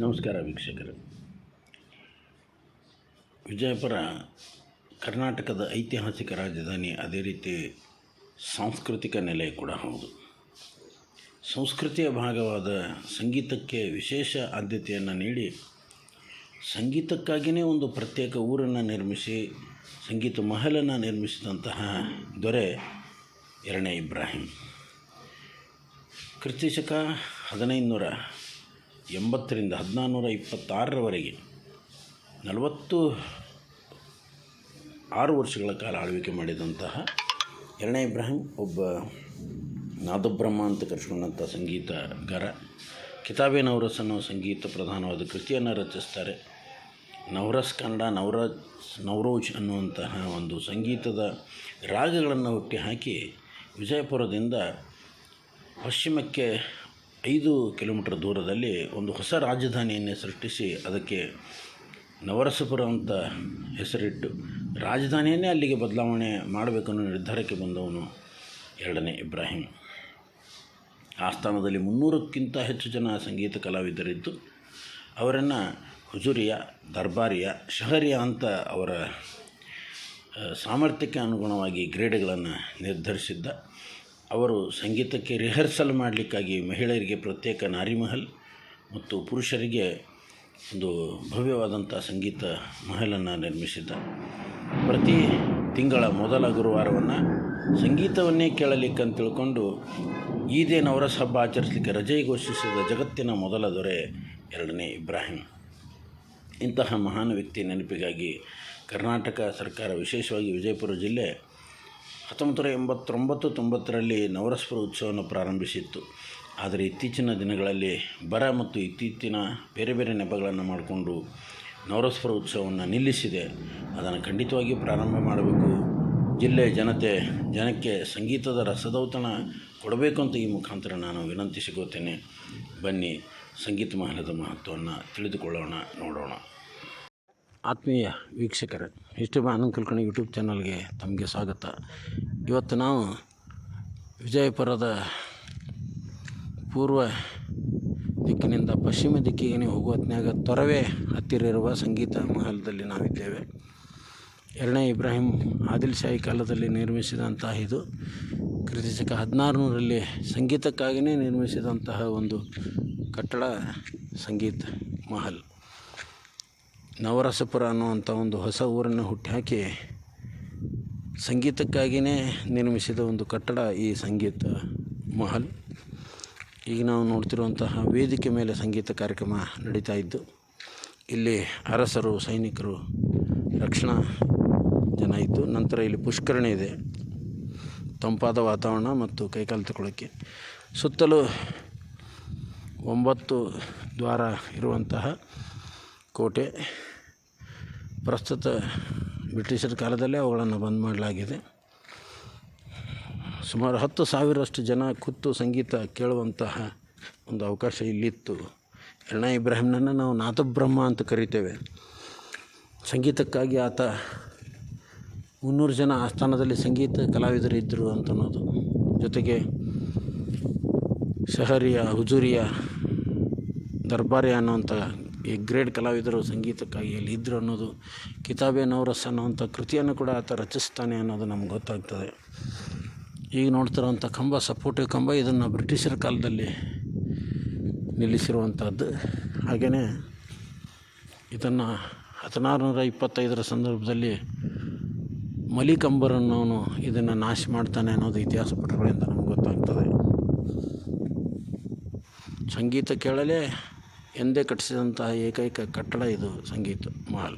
ನಮಸ್ಕಾರ ವೀಕ್ಷಕರು. ವಿಜಯಪುರ ಕರ್ನಾಟಕದ ಐತಿಹಾಸಿಕ ರಾಜಧಾನಿ ಅದೇ ರೀತಿ ಸಾಂಸ್ಕೃತಿಕ ನೆಲೆ ಕೂಡ ಹೌದು. ಸಂಸ್ಕೃತಿಯ ಭಾಗವಾದ ಸಂಗೀತಕ್ಕೆ ವಿಶೇಷ ಆದ್ಯತೆಯನ್ನು ನೀಡಿ ಸಂಗೀತಕ್ಕಾಗಿಯೇ ಒಂದು ಪ್ರತ್ಯೇಕ ಊರನ್ನು ನಿರ್ಮಿಸಿ ಸಂಗೀತ ಮಹಲನ್ನು ನಿರ್ಮಿಸಿದಂತಹ ದೊರೆ ಎರಡನೇ ಇಬ್ರಾಹಿಂ. ಹದಿನೈದು ಹದಿನೈದುನೂರ ಎಂಬತ್ತರಿಂದ ಹದಿನಾರುನೂರ ಇಪ್ಪತ್ತಾರರವರೆಗೆ ನಲವತ್ತು ಆರು ವರ್ಷಗಳ ಕಾಲ ಆಳ್ವಿಕೆ ಮಾಡಿದಂತಹ ಎರಡನೇ ಇಬ್ರಾಹಿಂ ಒಬ್ಬ ನಾದಬ್ರಹ್ಮ ಅಂತ ಕರೆಸ್ಕೊಂಡಂಥ ಸಂಗೀತಗಾರ. ಕಿತಾಬೆ ನವರಸ್ ಅನ್ನೋ ಸಂಗೀತ ಪ್ರಧಾನವಾದ ಕೃತಿಯನ್ನು ರಚಿಸ್ತಾರೆ. ನವರಸ್ ಕನ್ನಡ, ನವರಾಜ್, ನವರೋಜ್ ಅನ್ನುವಂತಹ ಒಂದು ಸಂಗೀತದ ರಾಗಗಳನ್ನು ಹುಟ್ಟಿ ಹಾಕಿ ವಿಜಯಪುರದಿಂದ ಪಶ್ಚಿಮಕ್ಕೆ ಐದು ಕಿಲೋಮೀಟರ್ ದೂರದಲ್ಲಿ ಒಂದು ಹೊಸ ರಾಜಧಾನಿಯನ್ನೇ ಸೃಷ್ಟಿಸಿ ಅದಕ್ಕೆ ನವರಸಪುರ ಅಂತ ಹೆಸರಿಟ್ಟು ರಾಜಧಾನಿಯನ್ನೇ ಅಲ್ಲಿಗೆ ಬದಲಾವಣೆ ಮಾಡಬೇಕನ್ನೋ ನಿರ್ಧಾರಕ್ಕೆ ಬಂದವನು ಎರಡನೇ ಇಬ್ರಾಹಿಂ. ಆಸ್ಥಾನದಲ್ಲಿ ಸ್ಥಾನದಲ್ಲಿ ಮುನ್ನೂರಕ್ಕಿಂತ ಹೆಚ್ಚು ಜನ ಸಂಗೀತ ಕಲಾವಿದರಿದ್ದು, ಅವರನ್ನು ಹುಜುರಿಯ, ದರ್ಬಾರಿಯ, ಶಹರಿಯ ಅಂತ ಅವರ ಸಾಮರ್ಥ್ಯಕ್ಕೆ ಅನುಗುಣವಾಗಿ ಗ್ರೇಡ್ಗಳನ್ನು ನಿರ್ಧರಿಸಿದ್ದ ಅವರು ಸಂಗೀತಕ್ಕೆ ರಿಹರ್ಸಲ್ ಮಾಡಲಿಕ್ಕಾಗಿ ಮಹಿಳೆಯರಿಗೆ ಪ್ರತ್ಯೇಕ ನಾರಿಮಹಲ್ ಮತ್ತು ಪುರುಷರಿಗೆ ಒಂದು ಭವ್ಯವಾದಂಥ ಸಂಗೀತ ಮಹಲನ್ನು ನಿರ್ಮಿಸಿದ್ದ. ಪ್ರತಿ ತಿಂಗಳ ಮೊದಲ ಗುರುವಾರವನ್ನು ಸಂಗೀತವನ್ನೇ ಕೇಳಲಿಕ್ಕಂತ ತಿಳ್ಕೊಂಡು ಈದೇ ನವರಸ ಹಬ್ಬ ಆಚರಿಸಲಿಕ್ಕೆ ರಜೆ ಘೋಷಿಸಿದ ಜಗತ್ತಿನ ಮೊದಲ ದೊರೆ ಎರಡನೇ ಇಬ್ರಾಹಿಂ. ಇಂತಹ ಮಹಾನ್ ವ್ಯಕ್ತಿ ನೆನಪಿಗಾಗಿ ಕರ್ನಾಟಕ ಸರ್ಕಾರ ವಿಶೇಷವಾಗಿ ವಿಜಯಪುರ ಜಿಲ್ಲೆ ಹತ್ತೊಂಬತ್ತು ನೂರ ಎಂಬತ್ತೊಂಬತ್ತು ತೊಂಬತ್ತರಲ್ಲಿ ನವರಸ್ಪುರ ಉತ್ಸವವನ್ನು ಪ್ರಾರಂಭಿಸಿತ್ತು. ಆದರೆ ಇತ್ತೀಚಿನ ದಿನಗಳಲ್ಲಿ ಬರ ಮತ್ತು ಇತ್ತೀಚಿನ ಬೇರೆ ಬೇರೆ ನೆಪಗಳನ್ನು ಮಾಡಿಕೊಂಡು ನವರಸ್ಪುರ ಉತ್ಸವವನ್ನು ನಿಲ್ಲಿಸಿದೆ. ಅದನ್ನು ಖಂಡಿತವಾಗಿ ಪ್ರಾರಂಭ ಮಾಡಬೇಕು. ಜಿಲ್ಲೆ ಜನತೆ, ಜನಕ್ಕೆ ಸಂಗೀತದ ರಸದೌತಣ ಕೊಡಬೇಕು ಅಂತ ಈ ಮುಖಾಂತರ ನಾನು ವಿನಂತಿಸಿಕೊಳ್ತೇನೆ. ಬನ್ನಿ, ಸಂಗೀತ ಮಹಲದ ಮಹತ್ವವನ್ನು ತಿಳಿದುಕೊಳ್ಳೋಣ, ನೋಡೋಣ. ಆತ್ಮೀಯ ವೀಕ್ಷಕರೇ ಇಷ್ಟು ಆನಂದ್ ಕುಲಕರ್ಣಿ ಯೂಟ್ಯೂಬ್ ಚಾನಲ್ಗೆ ತಮಗೆ ಸ್ವಾಗತ. ಇವತ್ತು ನಾವು ವಿಜಯಪುರದ ಪೂರ್ವ ದಿಕ್ಕಿನಿಂದ ಪಶ್ಚಿಮ ದಿಕ್ಕಿಗೆ ಹೋಗುವ ಹೊತ್ತಿನಾಗ ತೊರವೆ ಹತ್ತಿರ ಇರುವ ಸಂಗೀತ ಮಹಲ್ದಲ್ಲಿ ನಾವಿದ್ದೇವೆ. ಎರಡನೇ ಇಬ್ರಾಹಿಂ ಆದಿಲ್ ಶಾಹಿ ಕಾಲದಲ್ಲಿ ನಿರ್ಮಿಸಿದಂತಹ ಇದು ಕ್ರಿಸ್ತಶಕ ಹದಿನಾರುನೂರಲ್ಲಿ ಸಂಗೀತಕ್ಕಾಗಿಯೇ ನಿರ್ಮಿಸಿದಂತಹ ಒಂದು ಕಟ್ಟಡ ಸಂಗೀತ ಮಹಲ್. ನವರಸಪುರ ಅನ್ನುವಂಥ ಒಂದು ಹೊಸ ಊರನ್ನು ಹುಟ್ಟುಹಾಕಿ ಸಂಗೀತಕ್ಕಾಗಿಯೇ ನಿರ್ಮಿಸಿದ ಒಂದು ಕಟ್ಟಡ ಈ ಸಂಗೀತ ಮಹಲ್. ಈಗ ನಾವು ನೋಡ್ತಿರುವಂತಹ ವೇದಿಕೆ ಮೇಲೆ ಸಂಗೀತ ಕಾರ್ಯಕ್ರಮ ನಡೀತಾ ಇದ್ದು, ಇಲ್ಲಿ ಅರಸರು, ಸೈನಿಕರು, ರಕ್ಷಣಾ ಜನ ಇದ್ದು, ನಂತರ ಇಲ್ಲಿ ಪುಷ್ಕರಣಿ ಇದೆ. ತಂಪಾದ ವಾತಾವರಣ ಮತ್ತು ಕೈಕಾಲು ತಗೊಳ್ಳೋಕ್ಕೆ ಸುತ್ತಲೂ ಒಂಬತ್ತು ದ್ವಾರ ಇರುವಂತಹ ಕೋಟೆ. ಪ್ರಸ್ತುತ ಬ್ರಿಟಿಷರ ಕಾಲದಲ್ಲೇ ಅವುಗಳನ್ನು ಬಂದ್ ಮಾಡಲಾಗಿದೆ. ಸುಮಾರು ಹತ್ತು ಸಾವಿರಷ್ಟು ಜನ ಕೂತು ಸಂಗೀತ ಕೇಳುವಂತಹ ಒಂದು ಅವಕಾಶ ಇಲ್ಲಿತ್ತು. ಎರಡನೇ ಇಬ್ರಾಹಿಂನನ್ನು ನಾವು ನಾಥಬ್ರಹ್ಮ ಅಂತ ಕರಿತೇವೆ. ಸಂಗೀತಕ್ಕಾಗಿ ಆತ ಮುನ್ನೂರು ಜನ ಆಸ್ಥಾನದಲ್ಲಿ ಸಂಗೀತ ಕಲಾವಿದರು ಇದ್ದರು ಅಂತ ಅನ್ನೋದು ಜೊತೆಗೆ ಶಹರಿಯ, ಹುಜೂರಿಯ ದರ್ಬಾರಿ ಅನ್ನುವಂಥ ಈ ಗ್ರೇಡ್ ಕಲಾವಿದರು ಸಂಗೀತಕ್ಕಾಗಿ ಅಲ್ಲಿ ಇದ್ದರು ಅನ್ನೋದು ಕಿತಾಬೆ ನವರಸ್ ಅನ್ನುವಂಥ ಕೃತಿಯನ್ನು ಕೂಡ ಆತ ರಚಿಸ್ತಾನೆ ಅನ್ನೋದು ನಮ್ಗೆ ಗೊತ್ತಾಗ್ತದೆ. ಈಗ ನೋಡ್ತಿರೋವಂಥ ಕಂಬ, ಸಪೋರ್ಟಿವ್ ಕಂಬ, ಇದನ್ನು ಬ್ರಿಟಿಷರ ಕಾಲದಲ್ಲಿ ನಿಲ್ಲಿಸಿರುವಂಥದ್ದು. ಹಾಗೆಯೇ ಇದನ್ನು ಹದಿನಾರು ನೂರ ಇಪ್ಪತ್ತೈದರ ಸಂದರ್ಭದಲ್ಲಿ ಮಲಿಕಂಬರನ್ನು ಇದನ್ನು ನಾಶ ಮಾಡ್ತಾನೆ ಅನ್ನೋದು ಇತಿಹಾಸ ಪುಟಗಳಿಂದ ನಮ್ಗೆ ಗೊತ್ತಾಗ್ತದೆ. ಸಂಗೀತ ಕೇಳಲೇ ಎಂದೇ ಕಟ್ಟಿಸಿದಂತಹ ಏಕೈಕ ಕಟ್ಟಡ ಇದು ಸಂಗೀತ ಮಹಲ್.